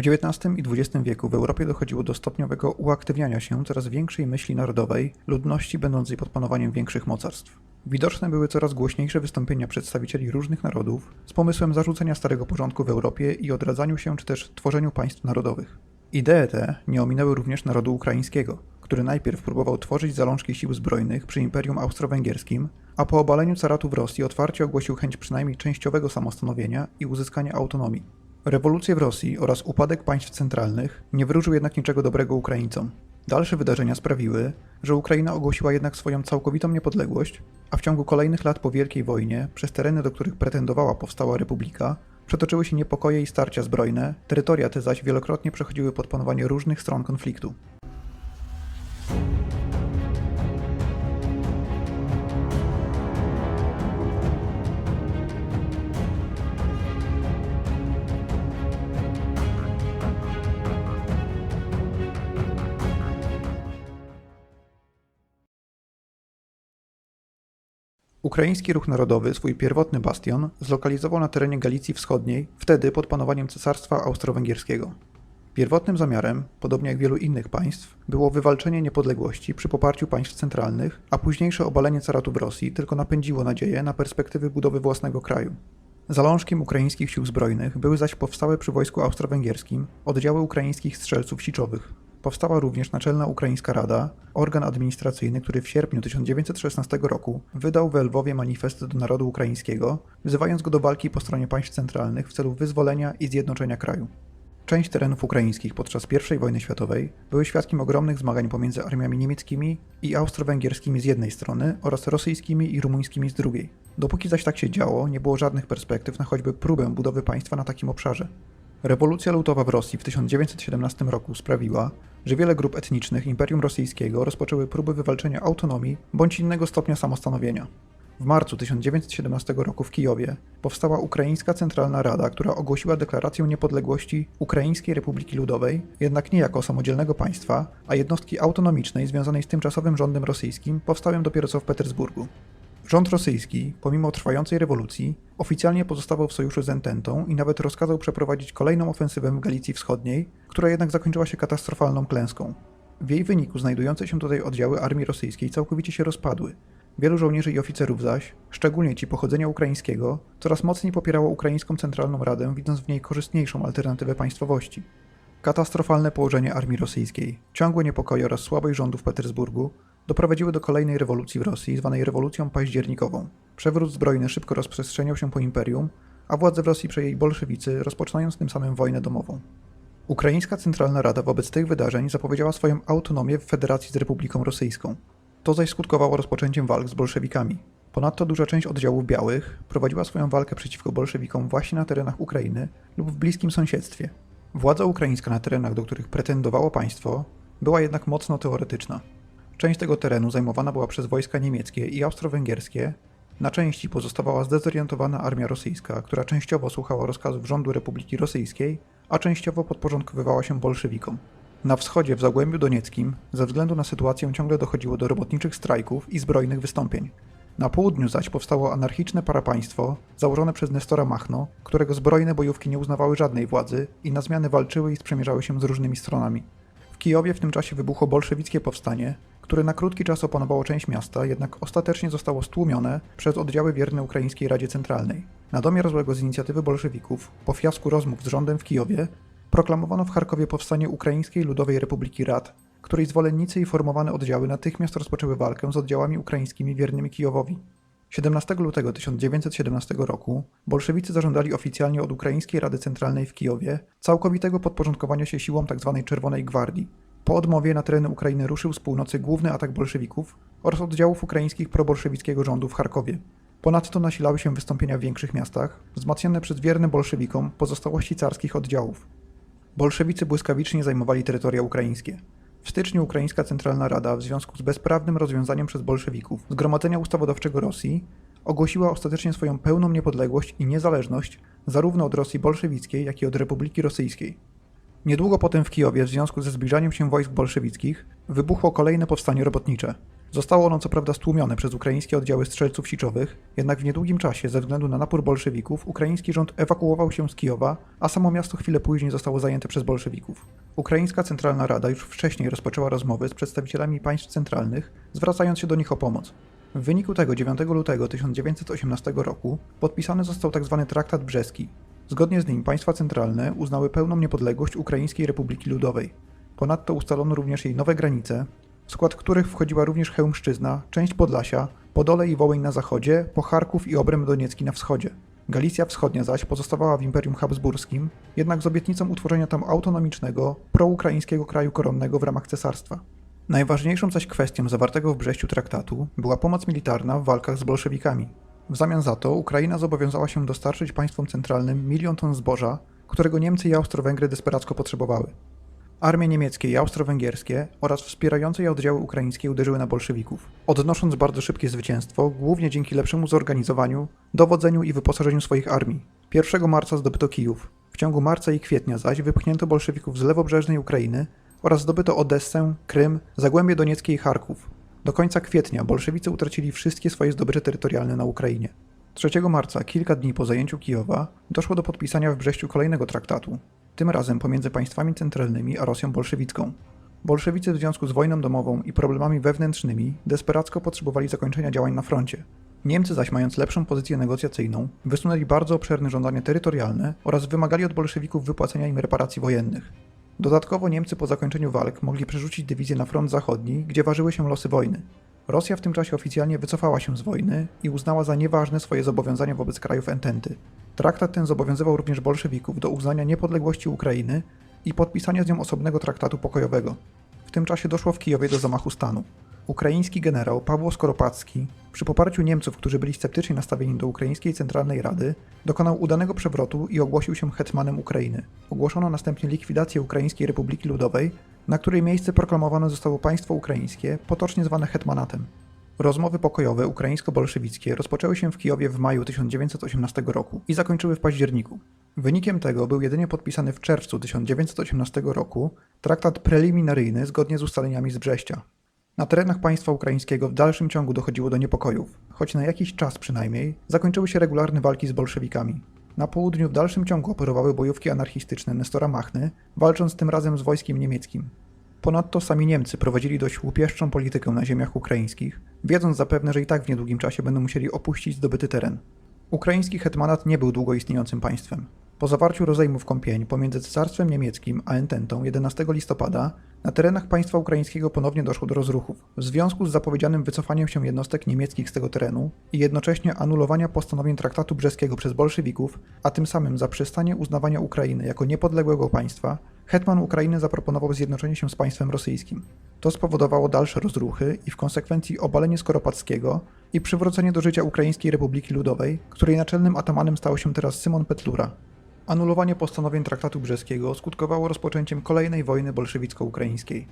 W XIX i XX wieku w Europie dochodziło do stopniowego uaktywniania się coraz większej myśli narodowej ludności będącej pod panowaniem większych mocarstw. Widoczne były coraz głośniejsze wystąpienia przedstawicieli różnych narodów z pomysłem zarzucenia starego porządku w Europie i odradzaniu się czy też tworzeniu państw narodowych. Idee te nie ominęły również narodu ukraińskiego, który najpierw próbował tworzyć zalążki sił zbrojnych przy Imperium Austro-Węgierskim, a po obaleniu caratu w Rosji otwarcie ogłosił chęć przynajmniej częściowego samostanowienia i uzyskania autonomii. Rewolucje w Rosji oraz upadek państw centralnych nie wróżył jednak niczego dobrego Ukraińcom. Dalsze wydarzenia sprawiły, że Ukraina ogłosiła jednak swoją całkowitą niepodległość, a w ciągu kolejnych lat po Wielkiej Wojnie, przez tereny, do których pretendowała powstała republika, przetoczyły się niepokoje i starcia zbrojne, terytoria te zaś wielokrotnie przechodziły pod panowanie różnych stron konfliktu. Ukraiński Ruch Narodowy swój pierwotny bastion zlokalizował na terenie Galicji Wschodniej, wtedy pod panowaniem Cesarstwa Austro-Węgierskiego. Pierwotnym zamiarem, podobnie jak wielu innych państw, było wywalczenie niepodległości przy poparciu państw centralnych, a późniejsze obalenie caratu w Rosji tylko napędziło nadzieję na perspektywy budowy własnego kraju. Zalążkiem ukraińskich sił zbrojnych były zaś powstałe przy wojsku austro-węgierskim oddziały ukraińskich strzelców siczowych. Powstała również Naczelna Ukraińska Rada, organ administracyjny, który w sierpniu 1916 roku wydał w Lwowie manifest do narodu ukraińskiego, wzywając go do walki po stronie państw centralnych w celu wyzwolenia i zjednoczenia kraju. Część terenów ukraińskich podczas I wojny światowej były świadkiem ogromnych zmagań pomiędzy armiami niemieckimi i austro-węgierskimi z jednej strony oraz rosyjskimi i rumuńskimi z drugiej. Dopóki zaś tak się działo, nie było żadnych perspektyw na choćby próbę budowy państwa na takim obszarze. Rewolucja lutowa w Rosji w 1917 roku sprawiła, że wiele grup etnicznych Imperium Rosyjskiego rozpoczęły próby wywalczenia autonomii bądź innego stopnia samostanowienia. W marcu 1917 roku w Kijowie powstała Ukraińska Centralna Rada, która ogłosiła deklarację niepodległości Ukraińskiej Republiki Ludowej, jednak nie jako samodzielnego państwa, a jednostki autonomicznej związanej z tymczasowym rządem rosyjskim powstałem dopiero co w Petersburgu. Rząd rosyjski, pomimo trwającej rewolucji, oficjalnie pozostawał w sojuszu z Ententą i nawet rozkazał przeprowadzić kolejną ofensywę w Galicji Wschodniej, która jednak zakończyła się katastrofalną klęską. W jej wyniku znajdujące się tutaj oddziały armii rosyjskiej całkowicie się rozpadły. Wielu żołnierzy i oficerów zaś, szczególnie ci pochodzenia ukraińskiego, coraz mocniej popierało Ukraińską Centralną Radę, widząc w niej korzystniejszą alternatywę państwowości. Katastrofalne położenie armii rosyjskiej, ciągłe niepokoje oraz słabość rządu w Petersburgu doprowadziły do kolejnej rewolucji w Rosji, zwanej rewolucją październikową. Przewrót zbrojny szybko rozprzestrzeniał się po imperium, a władzę w Rosji przejęli bolszewicy, rozpoczynając tym samym wojnę domową. Ukraińska Centralna Rada wobec tych wydarzeń zapowiedziała swoją autonomię w federacji z Republiką Rosyjską. To zaś skutkowało rozpoczęciem walk z bolszewikami. Ponadto duża część oddziałów białych prowadziła swoją walkę przeciwko bolszewikom właśnie na terenach Ukrainy lub w bliskim sąsiedztwie. Władza ukraińska na terenach, do których pretendowało państwo, była jednak mocno teoretyczna. Część tego terenu zajmowana była przez wojska niemieckie i austro-węgierskie, na części pozostawała zdezorientowana armia rosyjska, która częściowo słuchała rozkazów rządu Republiki Rosyjskiej, a częściowo podporządkowywała się bolszewikom. Na wschodzie, w Zagłębiu Donieckim, ze względu na sytuację ciągle dochodziło do robotniczych strajków i zbrojnych wystąpień. Na południu zaś powstało anarchiczne parapaństwo założone przez Nestora Machno, którego zbrojne bojówki nie uznawały żadnej władzy i na zmiany walczyły i sprzymierzały się z różnymi stronami. W Kijowie w tym czasie wybuchło bolszewickie powstanie, które na krótki czas opanowało część miasta, jednak ostatecznie zostało stłumione przez oddziały wierne Ukraińskiej Radzie Centralnej. Na domiar złego z inicjatywy bolszewików, po fiasku rozmów z rządem w Kijowie, proklamowano w Charkowie powstanie Ukraińskiej Ludowej Republiki Rad, której zwolennicy i formowane oddziały natychmiast rozpoczęły walkę z oddziałami ukraińskimi wiernymi Kijowowi. 17 lutego 1917 roku bolszewicy zażądali oficjalnie od Ukraińskiej Rady Centralnej w Kijowie całkowitego podporządkowania się siłom tzw. Czerwonej Gwardii. Po odmowie na tereny Ukrainy ruszył z północy główny atak bolszewików oraz oddziałów ukraińskich probolszewickiego rządu w Charkowie. Ponadto nasilały się wystąpienia w większych miastach, wzmacniane przez wierne bolszewikom pozostałości carskich oddziałów. Bolszewicy błyskawicznie zajmowali terytoria ukraińskie. W styczniu Ukraińska Centralna Rada, w związku z bezprawnym rozwiązaniem przez bolszewików Zgromadzenia Ustawodawczego Rosji, ogłosiła ostatecznie swoją pełną niepodległość i niezależność zarówno od Rosji bolszewickiej, jak i od Republiki Rosyjskiej. Niedługo potem w Kijowie, w związku ze zbliżaniem się wojsk bolszewickich, wybuchło kolejne powstanie robotnicze. Zostało ono co prawda stłumione przez ukraińskie oddziały strzelców siczowych, jednak w niedługim czasie, ze względu na napór bolszewików, ukraiński rząd ewakuował się z Kijowa, a samo miasto chwilę później zostało zajęte przez bolszewików. Ukraińska Centralna Rada już wcześniej rozpoczęła rozmowy z przedstawicielami państw centralnych, zwracając się do nich o pomoc. W wyniku tego 9 lutego 1918 roku podpisany został tzw. Traktat Brzeski. Zgodnie z nim państwa centralne uznały pełną niepodległość Ukraińskiej Republiki Ludowej. Ponadto ustalono również jej nowe granice, w skład których wchodziła również Chełmszczyzna, część Podlasia, Podole i Wołyń na zachodzie, po Charków i Obręb Doniecki na wschodzie. Galicja Wschodnia zaś pozostawała w Imperium Habsburskim, jednak z obietnicą utworzenia tam autonomicznego, proukraińskiego kraju koronnego w ramach cesarstwa. Najważniejszą zaś kwestią zawartego w Brześciu traktatu była pomoc militarna w walkach z bolszewikami. W zamian za to Ukraina zobowiązała się dostarczyć państwom centralnym milion ton zboża, którego Niemcy i Austro-Węgry desperacko potrzebowały. Armie niemieckie i austro-węgierskie oraz wspierające je oddziały ukraińskie uderzyły na bolszewików, odnosząc bardzo szybkie zwycięstwo, głównie dzięki lepszemu zorganizowaniu, dowodzeniu i wyposażeniu swoich armii. 1 marca zdobyto Kijów. W ciągu marca i kwietnia zaś wypchnięto bolszewików z lewobrzeżnej Ukrainy oraz zdobyto Odessę, Krym, Zagłębie Donieckie i Charków. Do końca kwietnia bolszewicy utracili wszystkie swoje zdobycze terytorialne na Ukrainie. 3 marca, kilka dni po zajęciu Kijowa, doszło do podpisania w Brześciu kolejnego traktatu, tym razem pomiędzy państwami centralnymi a Rosją bolszewicką. Bolszewicy w związku z wojną domową i problemami wewnętrznymi desperacko potrzebowali zakończenia działań na froncie. Niemcy zaś mając lepszą pozycję negocjacyjną, wysunęli bardzo obszerne żądania terytorialne oraz wymagali od bolszewików wypłacenia im reparacji wojennych. Dodatkowo Niemcy po zakończeniu walk mogli przerzucić dywizje na front zachodni, gdzie ważyły się losy wojny. Rosja w tym czasie oficjalnie wycofała się z wojny i uznała za nieważne swoje zobowiązania wobec krajów ententy. Traktat ten zobowiązywał również bolszewików do uznania niepodległości Ukrainy i podpisania z nią osobnego traktatu pokojowego. W tym czasie doszło w Kijowie do zamachu stanu. Ukraiński generał Pawło Skoropadzki, przy poparciu Niemców, którzy byli sceptycznie nastawieni do Ukraińskiej Centralnej Rady, dokonał udanego przewrotu i ogłosił się hetmanem Ukrainy. Ogłoszono następnie likwidację Ukraińskiej Republiki Ludowej, na której miejsce proklamowane zostało państwo ukraińskie, potocznie zwane hetmanatem. Rozmowy pokojowe ukraińsko-bolszewickie rozpoczęły się w Kijowie w maju 1918 roku i zakończyły w październiku. Wynikiem tego był jedynie podpisany w czerwcu 1918 roku traktat preliminaryjny zgodnie z ustaleniami z Brześcia. Na terenach państwa ukraińskiego w dalszym ciągu dochodziło do niepokojów, choć na jakiś czas przynajmniej zakończyły się regularne walki z bolszewikami. Na południu w dalszym ciągu operowały bojówki anarchistyczne Nestora Machny, walcząc tym razem z wojskiem niemieckim. Ponadto sami Niemcy prowadzili dość łupieszczą politykę na ziemiach ukraińskich, wiedząc zapewne, że i tak w niedługim czasie będą musieli opuścić zdobyty teren. Ukraiński hetmanat nie był długo istniejącym państwem. Po zawarciu rozejmów kąpień pomiędzy Cesarstwem Niemieckim a Ententą 11 listopada na terenach państwa ukraińskiego ponownie doszło do rozruchów w związku z zapowiedzianym wycofaniem się jednostek niemieckich z tego terenu i jednocześnie anulowania postanowień traktatu brzeskiego przez bolszewików, a tym samym zaprzestanie uznawania Ukrainy jako niepodległego państwa, hetman Ukrainy zaproponował zjednoczenie się z państwem rosyjskim. To spowodowało dalsze rozruchy i w konsekwencji obalenie Skoropadzkiego i przywrócenie do życia Ukraińskiej Republiki Ludowej, której naczelnym atamanem stał się teraz Symon Petlura. Anulowanie postanowień traktatu brzeskiego skutkowało rozpoczęciem kolejnej wojny bolszewicko-ukraińskiej.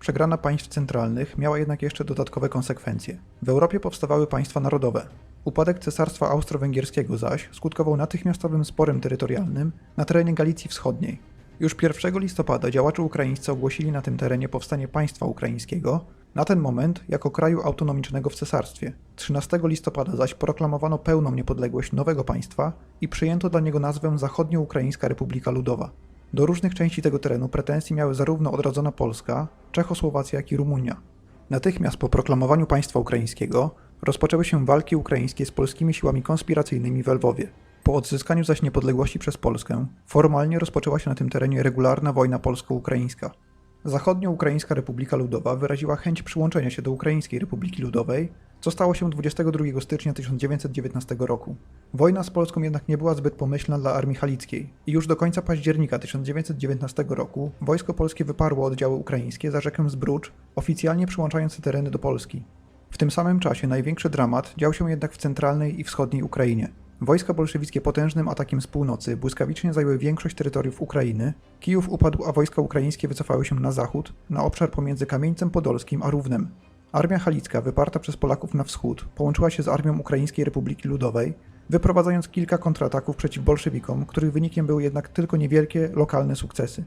Przegrana państw centralnych miała jednak jeszcze dodatkowe konsekwencje. W Europie powstawały państwa narodowe. Upadek Cesarstwa Austro-Węgierskiego zaś skutkował natychmiastowym sporem terytorialnym na terenie Galicji Wschodniej. Już 1 listopada działacze ukraińscy ogłosili na tym terenie powstanie państwa ukraińskiego, na ten moment jako kraju autonomicznego w cesarstwie. 13 listopada zaś proklamowano pełną niepodległość nowego państwa i przyjęto dla niego nazwę Zachodnioukraińska Republika Ludowa. Do różnych części tego terenu pretensje miały zarówno odrodzona Polska, Czechosłowacja, jak i Rumunia. Natychmiast po proklamowaniu państwa ukraińskiego rozpoczęły się walki ukraińskie z polskimi siłami konspiracyjnymi w Lwowie. Po odzyskaniu zaś niepodległości przez Polskę, formalnie rozpoczęła się na tym terenie regularna wojna polsko-ukraińska. Zachodnio-Ukraińska Republika Ludowa wyraziła chęć przyłączenia się do Ukraińskiej Republiki Ludowej, co stało się 22 stycznia 1919 roku. Wojna z Polską jednak nie była zbyt pomyślna dla armii halickiej i już do końca października 1919 roku wojsko polskie wyparło oddziały ukraińskie za rzekę Zbrucz, oficjalnie przyłączając te tereny do Polski. W tym samym czasie największy dramat dział się jednak w centralnej i wschodniej Ukrainie. Wojska bolszewickie potężnym atakiem z północy błyskawicznie zajęły większość terytoriów Ukrainy, Kijów upadł, a wojska ukraińskie wycofały się na zachód, na obszar pomiędzy Kamieńcem Podolskim a Równem. Armia halicka, wyparta przez Polaków na wschód, połączyła się z Armią Ukraińskiej Republiki Ludowej, wyprowadzając kilka kontrataków przeciw bolszewikom, których wynikiem były jednak tylko niewielkie, lokalne sukcesy.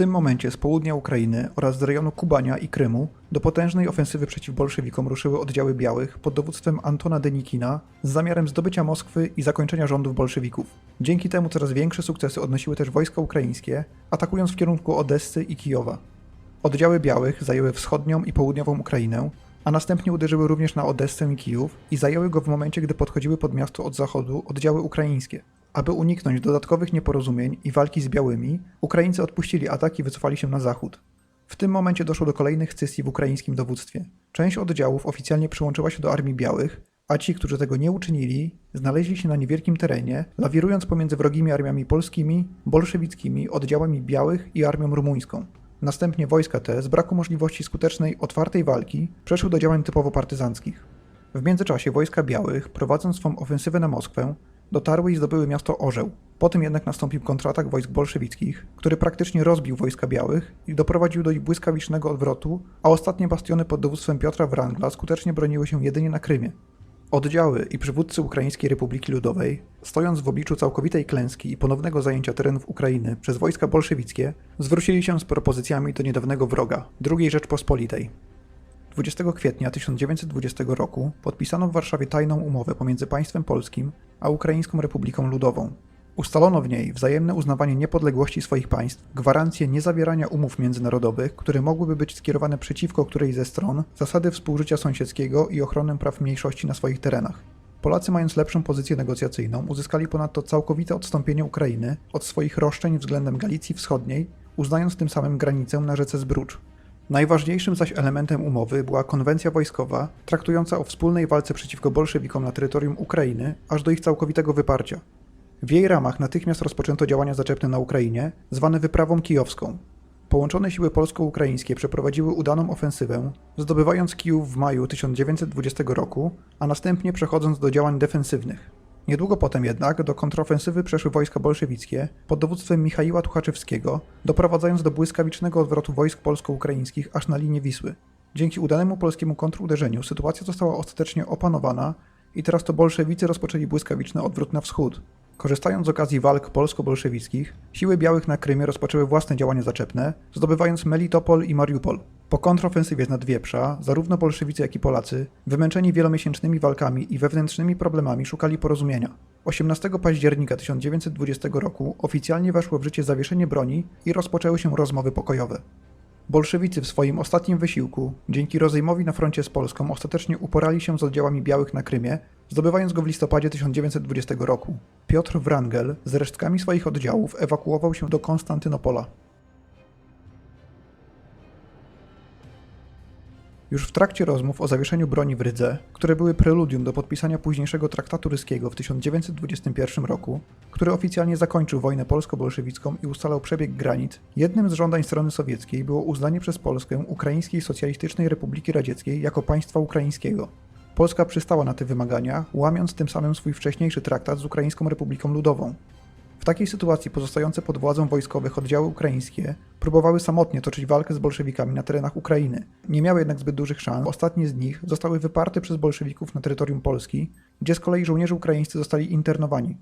Tym momencie z południa Ukrainy oraz z rejonu Kubania i Krymu do potężnej ofensywy przeciw bolszewikom ruszyły oddziały białych pod dowództwem Antona Denikina z zamiarem zdobycia Moskwy i zakończenia rządów bolszewików. Dzięki temu coraz większe sukcesy odnosiły też wojska ukraińskie, atakując w kierunku Odessy i Kijowa. Oddziały białych zajęły wschodnią i południową Ukrainę, a następnie uderzyły również na Odessę i Kijów i zajęły go w momencie, gdy podchodziły pod miasto od zachodu oddziały ukraińskie. Aby uniknąć dodatkowych nieporozumień i walki z białymi, Ukraińcy odpuścili atak i wycofali się na zachód. W tym momencie doszło do kolejnych scysji w ukraińskim dowództwie. Część oddziałów oficjalnie przyłączyła się do Armii Białych, a ci, którzy tego nie uczynili, znaleźli się na niewielkim terenie, lawirując pomiędzy wrogimi armiami polskimi, bolszewickimi, oddziałami białych i armią rumuńską. Następnie wojska te, z braku możliwości skutecznej, otwartej walki, przeszły do działań typowo partyzanckich. W międzyczasie wojska białych, prowadząc swą ofensywę na Moskwę, dotarły i zdobyły miasto Orzeł. Potem jednak nastąpił kontratak wojsk bolszewickich, który praktycznie rozbił wojska białych i doprowadził do ich błyskawicznego odwrotu, a ostatnie bastiony pod dowództwem Piotra Wrangla skutecznie broniły się jedynie na Krymie. Oddziały i przywódcy Ukraińskiej Republiki Ludowej, stojąc w obliczu całkowitej klęski i ponownego zajęcia terenów Ukrainy przez wojska bolszewickie, zwrócili się z propozycjami do niedawnego wroga, II Rzeczpospolitej. 20 kwietnia 1920 roku podpisano w Warszawie tajną umowę pomiędzy państwem polskim a Ukraińską Republiką Ludową. Ustalono w niej wzajemne uznawanie niepodległości swoich państw, gwarancję niezawierania umów międzynarodowych, które mogłyby być skierowane przeciwko którejś ze stron, zasady współżycia sąsiedzkiego i ochronę praw mniejszości na swoich terenach. Polacy, mając lepszą pozycję negocjacyjną, uzyskali ponadto całkowite odstąpienie Ukrainy od swoich roszczeń względem Galicji Wschodniej, uznając tym samym granicę na rzece Zbrucz. Najważniejszym zaś elementem umowy była konwencja wojskowa, traktująca o wspólnej walce przeciwko bolszewikom na terytorium Ukrainy, aż do ich całkowitego wyparcia. W jej ramach natychmiast rozpoczęto działania zaczepne na Ukrainie, zwane wyprawą kijowską. Połączone siły polsko-ukraińskie przeprowadziły udaną ofensywę, zdobywając Kijów w maju 1920 roku, a następnie przechodząc do działań defensywnych. Niedługo potem jednak do kontrofensywy przeszły wojska bolszewickie pod dowództwem Michaiła Tuchaczewskiego, doprowadzając do błyskawicznego odwrotu wojsk polsko-ukraińskich aż na linię Wisły. Dzięki udanemu polskiemu kontruderzeniu sytuacja została ostatecznie opanowana i teraz to bolszewicy rozpoczęli błyskawiczny odwrót na wschód. Korzystając z okazji walk polsko-bolszewickich, siły białych na Krymie rozpoczęły własne działania zaczepne, zdobywając Melitopol i Mariupol. Po kontrofensywie z Nadwieprza, zarówno bolszewicy, jak i Polacy, wymęczeni wielomiesięcznymi walkami i wewnętrznymi problemami, szukali porozumienia. 18 października 1920 roku oficjalnie weszło w życie zawieszenie broni i rozpoczęły się rozmowy pokojowe. Bolszewicy w swoim ostatnim wysiłku, dzięki rozejmowi na froncie z Polską, ostatecznie uporali się z oddziałami białych na Krymie, zdobywając go w listopadzie 1920 roku. Piotr Wrangel z resztkami swoich oddziałów ewakuował się do Konstantynopola. Już w trakcie rozmów o zawieszeniu broni w Rydze, które były preludium do podpisania późniejszego traktatu ryskiego w 1921 roku, który oficjalnie zakończył wojnę polsko-bolszewicką i ustalał przebieg granic, jednym z żądań strony sowieckiej było uznanie przez Polskę Ukraińskiej Socjalistycznej Republiki Radzieckiej jako państwa ukraińskiego. Polska przystała na te wymagania, łamiąc tym samym swój wcześniejszy traktat z Ukraińską Republiką Ludową. W takiej sytuacji pozostające pod władzą wojskowych oddziały ukraińskie próbowały samotnie toczyć walkę z bolszewikami na terenach Ukrainy. Nie miały jednak zbyt dużych szans. Ostatnie z nich zostały wyparte przez bolszewików na terytorium Polski, gdzie z kolei żołnierze ukraińscy zostali internowani.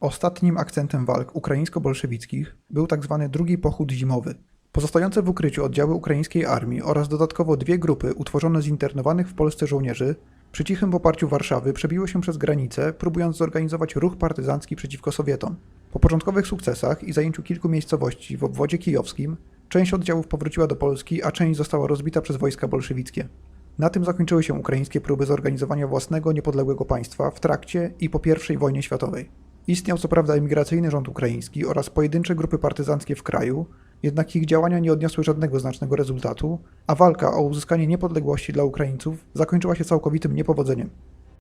Ostatnim akcentem walk ukraińsko-bolszewickich był tzw. drugi pochód zimowy. Pozostające w ukryciu oddziały ukraińskiej armii oraz dodatkowo dwie grupy utworzone z internowanych w Polsce żołnierzy przy cichym poparciu Warszawy przebiły się przez granicę, próbując zorganizować ruch partyzancki przeciwko Sowietom. Po początkowych sukcesach i zajęciu kilku miejscowości w obwodzie kijowskim, część oddziałów powróciła do Polski, a część została rozbita przez wojska bolszewickie. Na tym zakończyły się ukraińskie próby zorganizowania własnego niepodległego państwa w trakcie i po I wojnie światowej. Istniał co prawda emigracyjny rząd ukraiński oraz pojedyncze grupy partyzanckie w kraju, jednak ich działania nie odniosły żadnego znacznego rezultatu, a walka o uzyskanie niepodległości dla Ukraińców zakończyła się całkowitym niepowodzeniem.